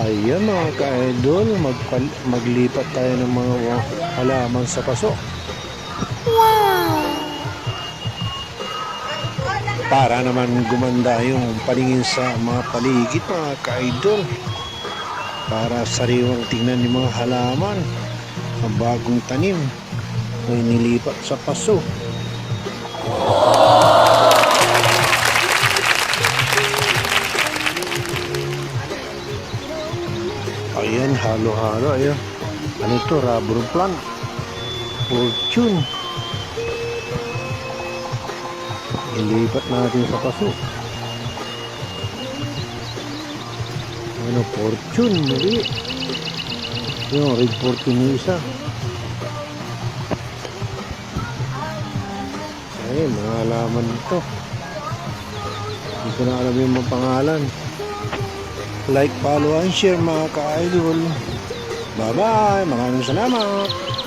Ayan mga ka-idol, maglipat tayo ng mga halaman sa paso. Para naman gumanda yung paningin sa mga paligid mga ka-idol. Para sariwang tingnan yung mga halaman. Ang bagong tanim ay nilipat sa paso. Ayan, halo-halo. Ayan. Ano ito? Rubber plant. Fortune. Ilipat natin sa paso. Ano, fortune. Mali. Yung red fortune yung isa. Ayun, mga halaman ito. Hindi ko na alam yung mga pangalan. Like, follow, and share mga ka-idol. Bye-bye. Maraming salamat.